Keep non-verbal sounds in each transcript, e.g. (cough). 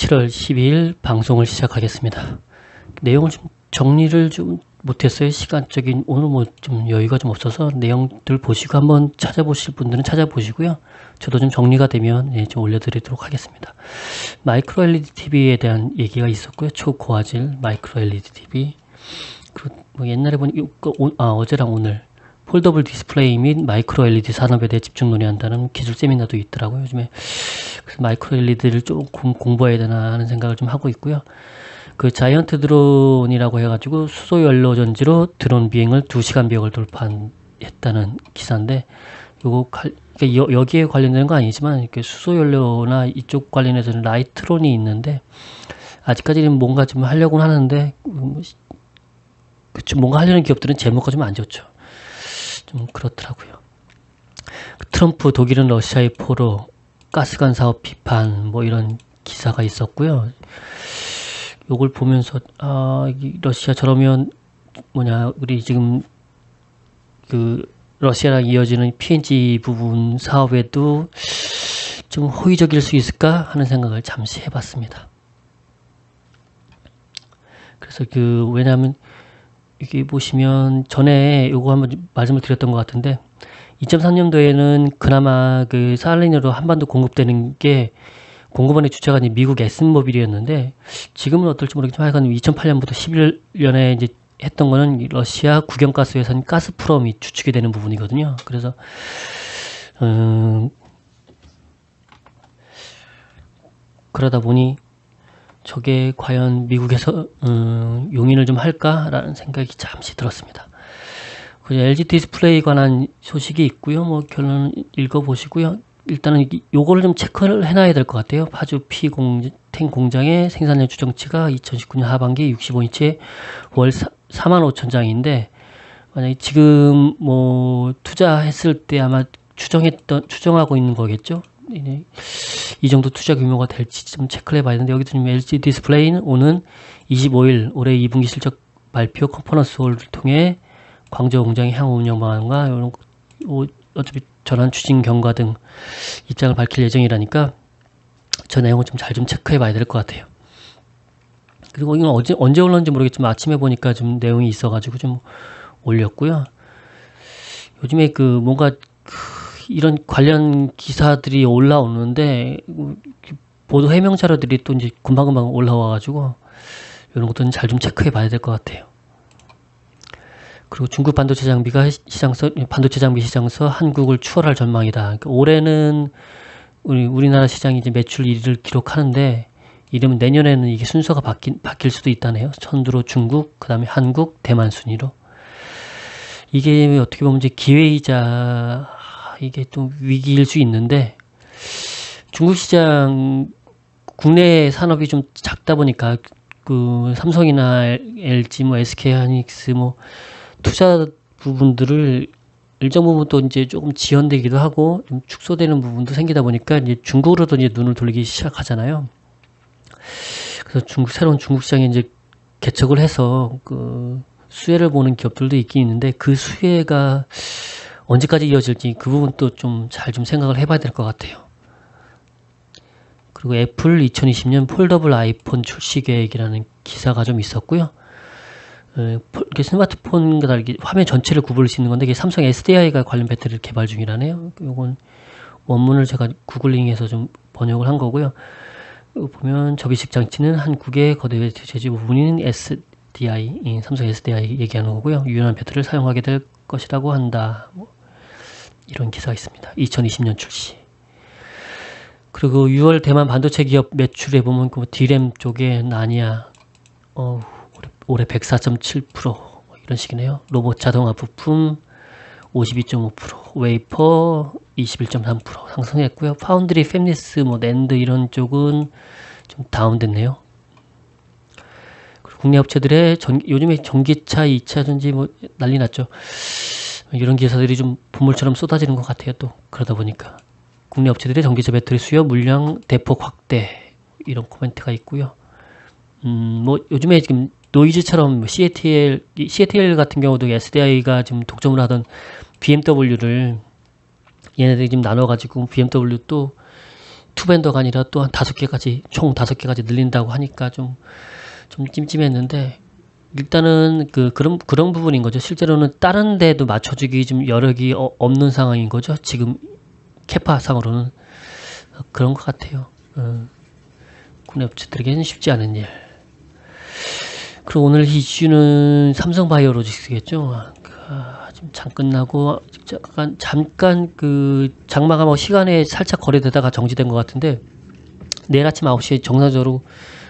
7월 12일 방송을 시작하겠습니다. 내용을 좀 정리를 좀 못했어요. 시간적인 오늘 뭐 좀 여유가 좀 없어서 내용들 보시고 한번 찾아보실 분들은 찾아보시고요. 저도 좀 정리가 되면 예, 좀 올려드리도록 하겠습니다. 마이크로 LED TV에 대한 얘기가 있었고요. 초고화질 마이크로 LED TV. 그 뭐 옛날에 보니 아, 어제랑 오늘 폴더블 디스플레이 및 마이크로 LED 산업에 대해 집중 논의한다는 기술 세미나도 있더라고요. 요즘에 그래서 마이크로 LED를 좀 공부해야 되나 하는 생각을 좀 하고 있고요. 그 자이언트 드론이라고 해가지고 수소 연료 전지로 드론 비행을 2시간 비역을 돌파했다는 기사인데 요거 갈, 그러니까 여 기에 관련된 거 아니지만 이렇게 수소 연료나 이쪽 관련해서는 라이트론이 있는데 아직까지는 뭔가 좀 하려고는 하는데 음, 그쵸 뭔가 하려는 기업들은 제목가 좀 안 좋죠. 좀 그렇더라고요. 트럼프 독일은 러시아의 포로 가스관 사업 비판 뭐 이런 기사가 있었고요. 요걸 보면서 아 러시아 저러면 뭐냐 우리 지금 그 러시아랑 이어지는 PNG 부분 사업에도 좀 호의적일 수 있을까 하는 생각을 잠시 해봤습니다. 그래서 그 왜냐하면 여기 보시면 전에 요거 한번 말씀을 드렸던 것 같은데 2003년도에는 그나마 그 사할린으로 한반도 공급되는 게 공급원의 주체가 이제 미국 에슨모빌이었는데 지금은 어떨지 모르겠지만 하여간 2008년부터 11년에 이제 했던 거는 러시아 국영가스 회사인 가스프롬이 주축이 되는 부분이거든요. 그래서 음, 그러다 보니 저게 과연 미국에서 음, 용인을 좀 할까라는 생각이 잠시 들었습니다. LG 디스플레이 관한 소식이 있고요. 뭐 결론 읽어보시고요. 일단은 요거를 좀 체크를 해놔야 될 것 같아요. 파주 P탱 공장의 생산량 추정치가 2019년 하반기 65인치에 월 4, 4만 5천 장인데 만약에 지금 뭐 투자했을 때 아마 추정했던 추정하고 있는 거겠죠. 이 정도 투자 규모가 될지 좀 체크를 해봐야 되는데 여기도 지금 LG 디스플레이는 오는 25일 올해 2분기 실적 발표 컨퍼런스 홀을 통해 광저 공장의 향후 운영 방안과 이런 어차피 전환 추진 경과 등 입장을 밝힐 예정이라니까 저 내용을 좀 잘좀 체크해 봐야 될 것 같아요. 그리고 이건 어제, 언제 올랐는지 모르겠지만 아침에 보니까 좀 내용이 있어가지고 좀 올렸고요. 요즘에 그 뭔가 그 이런 관련 기사들이 올라오는데 보도 해명 자료들이 또 이제 금방금방 올라와가지고 이런 것들은 잘 좀 체크해 봐야 될 것 같아요. 그리고 중국 반도체 장비가 시장서 반도체 장비 시장에서 한국을 추월할 전망이다. 그러니까 올해는 우리 우리나라 시장이 이제 매출 1위를 기록하는데 이러면 내년에는 이게 순서가 바뀐, 바뀔 수도 있다네요. 선두로 중국, 그 다음에 한국, 대만 순위로. 이게 어떻게 보면 이제 기회이자 이게 좀 위기일 수 있는데 중국 시장 국내 산업이 좀 작다 보니까 그 삼성이나 LG 뭐 SK 하이닉스 뭐 투자 부분들을 일정 부분 또 이제 조금 지연되기도 하고 좀 축소되는 부분도 생기다 보니까 이제 중국으로도 이제 눈을 돌리기 시작하잖아요. 그래서 중국 새로운 중국 시장에 이제 개척을 해서 그 수혜를 보는 기업들도 있긴 있는데 그 수혜가 언제까지 이어질지 그 부분도 좀 잘좀 좀 생각을 해봐야 될 것 같아요. 그리고 애플 2020년 폴더블 아이폰 출시 계획이라는 기사가 좀 있었고요. 이렇게 스마트폰과 다르게 화면 전체를 구부릴 수 있는 건데 이게 삼성 SDI가 관련 배터리를 개발 중이라네요. 요건 원문을 제가 구글링해서 좀 번역을 한 거고요. 보면 접이식 장치는 한국의 거대 제조 부분인 SDI, 삼성 SDI 얘기하는 거고요. 유연한 배터리를 사용하게 될 것이라고 한다. 뭐 이런 기사가 있습니다. 2020년 출시. 그리고 6월 대만 반도체 기업 매출에 보면 그 디램 쪽에 나니아 어, 올해 104.7%뭐 이런 식이네요. 로봇 자동화 부품 52.5%, 웨이퍼 21.3% 상승했고요. 파운드리, 팹리스, 뭐 낸드 이런 쪽은 좀 다운됐네요. 국내 업체들의 전, 요즘에 전기차, 2차 전지 뭐 난리 났죠. 이런 기사들이 좀 보물처럼 쏟아지는 것 같아요. 또 그러다 보니까 국내 업체들의 전기차 배터리 수요 물량 대폭 확대 이런 코멘트가 있고요. 음, 뭐 요즘에 지금 노이즈처럼 CATL, CATL 같은 경우도 SDI가 지금 독점을 하던 BMW를 얘네들이 지금 나눠가지고 BMW 또 투벤더가 아니라 또 한 다섯 개까지 총 다섯 개까지 늘린다고 하니까 좀 좀 찜찜했는데 일단은 그 그런 그런 부분인 거죠. 실제로는 다른 데도 맞춰주기 좀 여력이 어- 없는 상황인 거죠. 지금 캐파상으로는 그런 것 같아요. 어, 국내 업체들에게는 쉽지 않은 일. 그리고 오늘 이슈는 삼성바이오로직스겠죠. 아, 지금 장 끝나고 잠깐 잠깐 그 장마가 뭐 시간에 살짝 거래되다가 정지된 것 같은데 내일 아침 9시에 정상적으로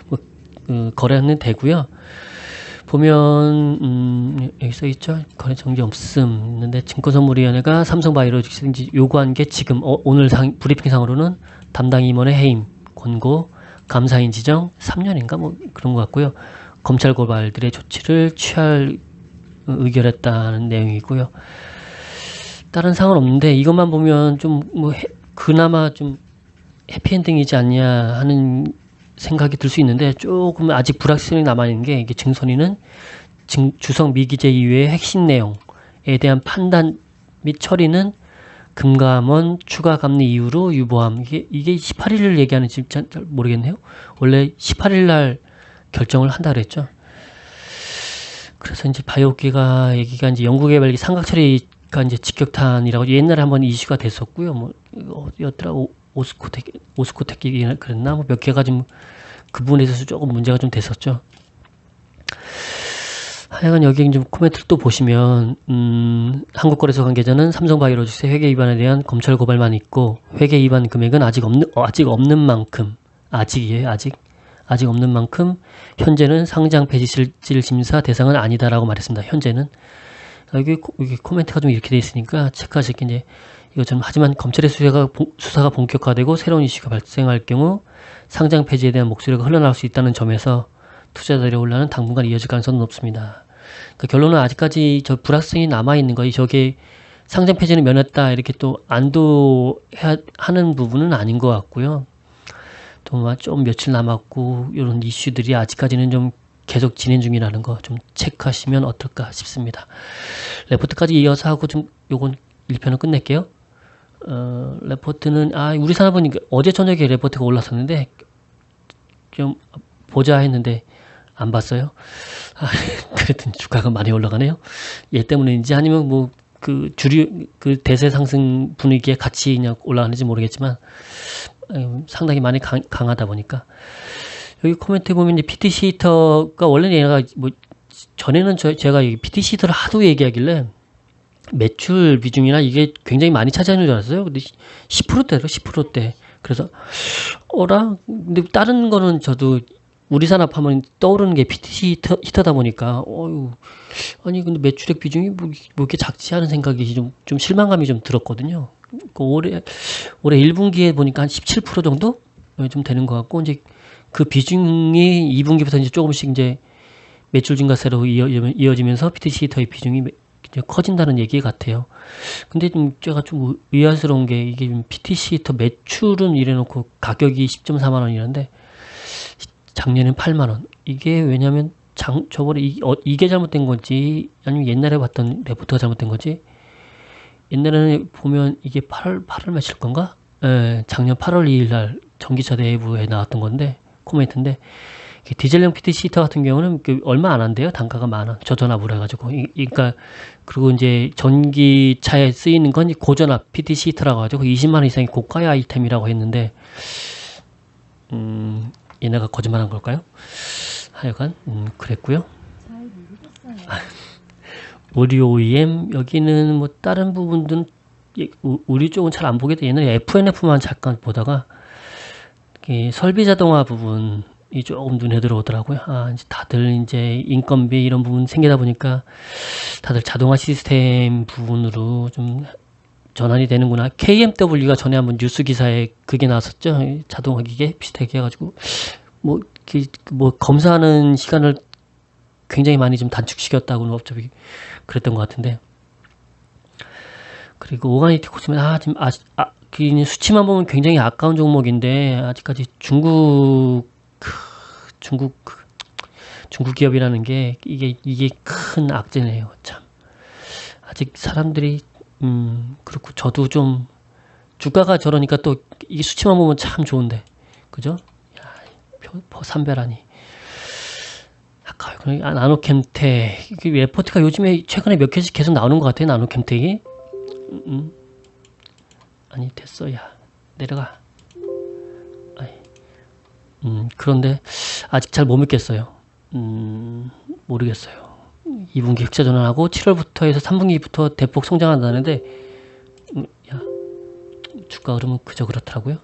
뭐, 그, 거래는 되고요. 보면 음, 여기 써 있죠. 거래 정지 없음 있는데 증권선물위원회가 삼성바이오로직스 이제 요구한 게 지금 어, 오늘 상, 브리핑상으로는 담당 임원의 해임, 권고, 감사인 지정 3년인가 뭐 그런 것 같고요. 검찰 고발들의 조치를 취할 의결했다는 내용이고요. 다른 상은 없는데 이것만 보면 좀 뭐 그나마 좀 해피엔딩이지 않냐 하는 생각이 들 수 있는데 조금 아직 불확실성이 남아 있는 게 이게 증선이는 증- 주성 미기재 이외의 핵심 내용에 대한 판단 및 처리는 금감원 추가 감리 이후로 유보함 이게 이게 18일을 얘기하는지 잘, 잘 모르겠네요. 원래 18일 날 결정을 한다 그랬죠. 그래서 이제 바이오기가 얘기가 이제 연구개발기 삼각처리가 이제 직격탄이라고 옛날에 한번 이슈가 됐었고요. 뭐 어디였더라 오- 오스코텍 오스코텍이 그랬나 뭐 몇 개가 좀 그 부분에 있어서 조금 문제가 좀 됐었죠. 하여간 여기 좀 코멘트를 또 보시면 음, 한국거래소 관계자는 삼성바이오로직스 회계 위반에 대한 검찰 고발만 있고 회계 위반 금액은 아직 없는 어, 아직 없는 만큼 아직이에요 아직 아직 없는 만큼 현재는 상장 폐지 실질 심사 대상은 아니다라고 말했습니다. 현재는 여기, 코- 여기 코멘트가 좀 이렇게 돼 있으니까 체크하실 게 이제 좀 하지만 검찰의 수사가 본- 수사가 본격화되고 새로운 이슈가 발생할 경우 상장 폐지에 대한 목소리가 흘러나올 수 있다는 점에서 투자자들의 혼란은 당분간 이어질 가능성은 높습니다. 그 결론은 아직까지 저 불확성이 남아 있는 거예요. 저게 상장 폐지는 면했다 이렇게 또 안도해야 하는 부분은 아닌 것 같고요. 또좀 며칠 남았고 이런 이슈들이 아직까지는 좀 계속 진행 중이라는 거 좀 체크하시면 어떨까 싶습니다. 레포트까지 이어서 하고 좀 요건 1편은 끝낼게요. 어, 레포트는 아 우리 산업은 어제 저녁에 레포트가 올랐었는데 좀 보자 했는데 안 봤어요. 아, (laughs) 그랬더니 주가가 많이 올라가네요. 얘 때문인지 아니면 뭐 그 주류 그 대세 상승 분위기에 같이 그냥 올라가는지 모르겠지만 음, 상당히 많이 강, 강하다 보니까 여기 코멘트 보면 이제 PT 시터가 원래 얘가 뭐 전에는 저, 제가 이 PT 시터를 하도 얘기하길래 매출 비중이나 이게 굉장히 많이 차지하는 줄 알았어요. 근데 10%대로 10%대. 그래서 어라? 근데 다른 거는 저도 우리 산업 하면 떠오르는 게 PT 히터, 히터다 보니까 어유 아니 근데 매출액 비중이 뭐, 뭐 이렇게 작지 않은 생각이 좀, 좀 실망감이 좀 들었거든요. 그 올해 올해 1분기에 보니까 한 17% 정도 좀 되는 것 같고 이제 그 비중이 2분기부터 이제 조금씩 이제 매출 증가세로 이어, 이어지면서 PT 히터의 비중이 매- 이제 커진다는 얘기 같아요. 근데 좀 제가 좀 의아스러운 게 이게 좀 PTC 히터 매출은 이래놓고 가격이 10.4만 원이라는데 작년엔 8만 원. 이게 왜냐면 장, 저번에 이, 어, 이게 잘못된 건지 아니면 옛날에 봤던 레포트가 잘못된 건지 옛날에는 보면 이게 8월 8월 며칠 건가? 예, 작년 8월 2일 날 전기차 대부에 나왔던 건데 코멘트인데 디젤용 PTC 히터 같은 경우는 그 얼마 안 한대요. 단가가 만 원. 저전압으로 해가지고. 이, 그러니까 그리고 이제 전기차에 쓰이는 건 고전압 PTC 히터라고 하죠. 그 20만 원 이상의 고가의 아이템이라고 했는데 음, 얘네가 거짓말한 걸까요? 하여간 음, 그랬고요. (laughs) 우리 OEM 여기는 뭐 다른 부분들은 예, 우- 우리 쪽은 잘 안 보게 돼. 옛날에 FNF만 잠깐 보다가 이 설비 자동화 부분 이 조금 눈에 들어오더라고요. 아, 이제 다들 이제 인건비 이런 부분 생기다 보니까 다들 자동화 시스템 부분으로 좀 전환이 되는구나. KMW가 전에 한번 뉴스 기사에 그게 나왔었죠. 이 자동화 기계 비슷하게 해가지고 뭐, 이렇게 뭐 검사하는 시간을 굉장히 많이 좀 단축시켰다고는 업적이 그랬던 것 같은데. 그리고 오가니티 코스메 아 지금 아, 아, 그 수치만 보면 굉장히 아까운 종목인데 아직까지 중국 크, 중국 그, 중국 기업이라는 게 이게 이게 큰 악재네요. 참 아직 사람들이 음 그렇고 저도 좀 주가가 저러니까 또 이 수치만 보면 참 좋은데 그죠? 야, 삼배라니 아까워요. 그럼 아, 나노캠텍 이게 레포트가 요즘에 최근에 몇 개씩 계속 나오는 것 같아요. 나노캠텍이 음, 음. 아니 됐어 야 내려가. 음 그런데 아직 잘 못 믿겠어요. 음 모르겠어요. 2분기 흑자 전환하고 7월부터 해서 3분기부터 대폭 성장한다는데 음, 야 주가 흐름은 그저 그렇더라고요.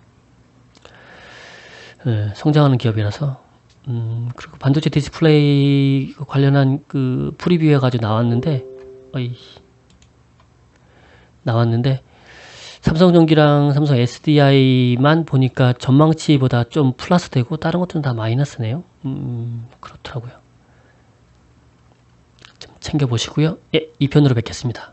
예, 성장하는 기업이라서 음, 그리고 반도체 디스플레이 관련한 그 프리뷰 해가지고 나왔는데 어이 나왔는데 삼성전기랑 삼성 SDI만 보니까 전망치보다 좀 플러스 되고 다른 것들은 다 마이너스네요. 음, 그렇더라고요. 좀 챙겨보시고요. 예, 2편으로 뵙겠습니다.